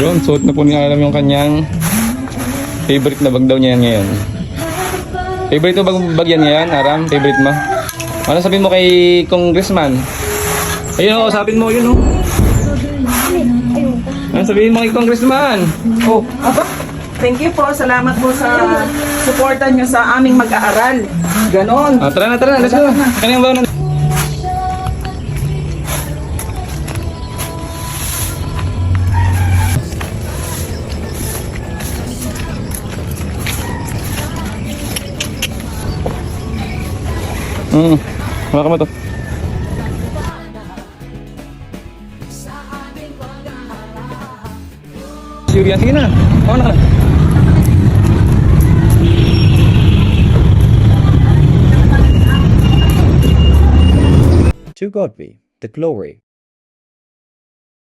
Yun, suot na po ni Aram yung kanyang favorite na bag daw niya yan ngayon. Favorite mo bag, bag yan ngayon, Aram? Favorite mo? Ano sabihin mo kay Congressman? Ayun, oh, sabihin mo, yun, oh. Ano sabihin mo kay Congressman? Oh, aba, thank you po. Salamat po sa suporta nyo sa aming mag-aaral. Ganon. Ah, tara na, tara na, let's go. Kanina ba na? Hmm, wala ka mo to. Sure yan, sige na. Oo na. To God be the glory.